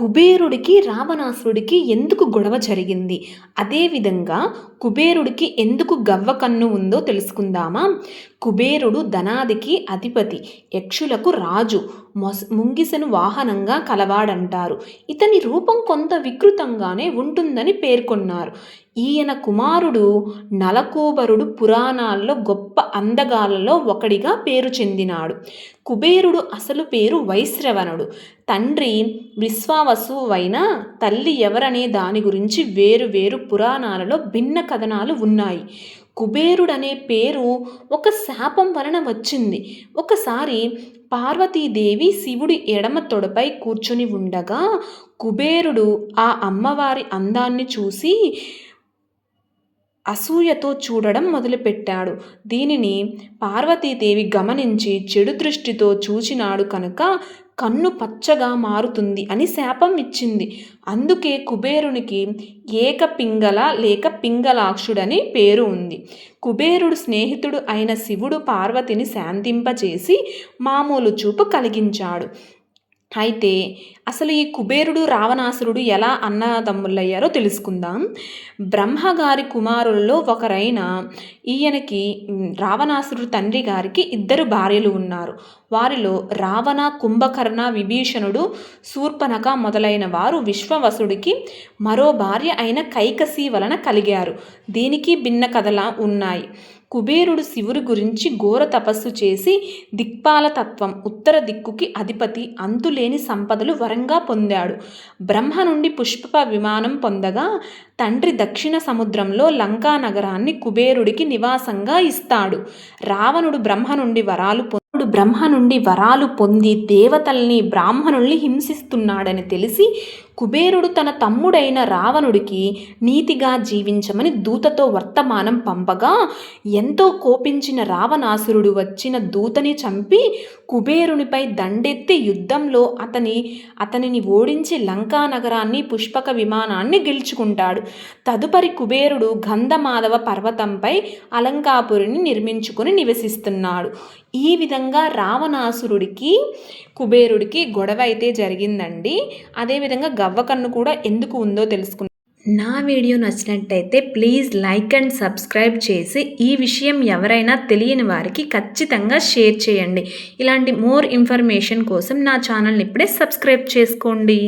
కుబేరుడికి రావణాసురుడికి ఎందుకు గొడవ జరిగింది? అదేవిధంగా కుబేరుడికి ఎందుకు గవ్వ కన్ను ఉందో తెలుసుకుందామా? కుబేరుడు ధనాదికి అధిపతి యక్షులకు రాజు మొస్ ముంగిసను వాహనంగా కలవాడంటారు. ఇతని రూపం కొంత వికృతంగానే ఉంటుందని పేర్కొన్నారు. ఈయన కుమారుడు నలకూబరుడు పురాణాల్లో గొప్ప అందగాలలో ఒకడిగా పేరు చెందినాడు. కుబేరుడు అసలు పేరు వైశ్రవణుడు. తండ్రి విశ్వావసువైన తల్లి ఎవరనే దాని గురించి వేరు వేరు పురాణాలలో భిన్న కథనాలు ఉన్నాయి. కుబేరుడనే పేరు ఒక శాపం వలన వచ్చింది. ఒకసారి పార్వతీదేవి శివుడి ఎడమ తొడపై కూర్చుని ఉండగా కుబేరుడు ఆ అమ్మవారి అందాన్ని చూసి అసూయతో చూడడం మొదలుపెట్టాడు. దీనిని పార్వతీదేవి గమనించి చెడు దృష్టితో చూచినాడు కనుక కన్ను పచ్చగా మారుతుంది అని శాపం ఇచ్చింది. అందుకే కుబేరునికి ఏకపింగళ లేక పింగళాక్షుడని పేరు ఉంది. కుబేరుడు స్నేహితుడు అయిన శివుడు పార్వతిని శాంతింపచేసి మామూలు చూపు కలిగించాడు. అయితే అసలు ఈ కుబేరుడు రావణాసురుడు ఎలా అన్నదమ్ములయ్యారో తెలుసుకుందాం. బ్రహ్మగారి కుమారుల్లో ఒకరైన ఈయనకి రావణాసురుడు తండ్రి గారికి ఇద్దరు భార్యలు ఉన్నారు. వారిలో రావణ కుంభకర్ణ విభీషణుడు శూర్పనక మొదలైన వారు విశ్వవసుడికి మరో భార్య అయిన కైకసి వలన కలిగారు. దీనికి భిన్న కథలా ఉన్నాయి. కుబేరుడు శివుడు గురించి ఘోర తపస్సు చేసి దిక్పాల తత్వం ఉత్తర దిక్కుకి అధిపతి అంతులేని సంపదలు వరంగా పొందాడు. బ్రహ్మ నుండి పుష్ప విమానం పొందగా తండ్రి దక్షిణ సముద్రంలో లంకా నగరాన్ని కుబేరుడికి నివాసంగా ఇస్తాడు. రావణుడు బ్రహ్మ నుండి వరాలు పొందుడు బ్రహ్మ నుండి వరాలు పొంది దేవతల్ని బ్రాహ్మణుల్ని హింసిస్తున్నాడని తెలిసి కుబేరుడు తన తమ్ముడైన రావణుడికి నీతిగా జీవించమని దూతతో వర్తమానం పంపగా ఎంతో కోపించిన రావణాసురుడు వచ్చిన దూతని చంపి కుబేరునిపై దండెత్తి యుద్ధంలో అతని అతనిని ఓడించి లంకా నగరాన్ని పుష్పక విమానాన్ని గెలుచుకుంటాడు. తదుపరి కుబేరుడు గంధమాధవ పర్వతంపై అలంకాపురిని నిర్మించుకుని నివసిస్తున్నాడు. ఈ విధంగా రావణాసురుడికి కుబేరుడికి గొడవ అయితే జరిగిందండి. అదేవిధంగా గవ్వకన్ను కూడా ఎందుకు ఉందో తెలుసుకున్నాం నా వీడియో నచ్చినట్టయితే ప్లీజ్ లైక్ అండ్ సబ్స్క్రైబ్ చేసి ఈ విషయం ఎవరైనా తెలియని వారికి ఖచ్చితంగా షేర్ చేయండి. ఇలాంటి మోర్ ఇన్ఫర్మేషన్ కోసం నా ఛానల్ని ఇప్పుడే సబ్స్క్రైబ్ చేసుకోండి.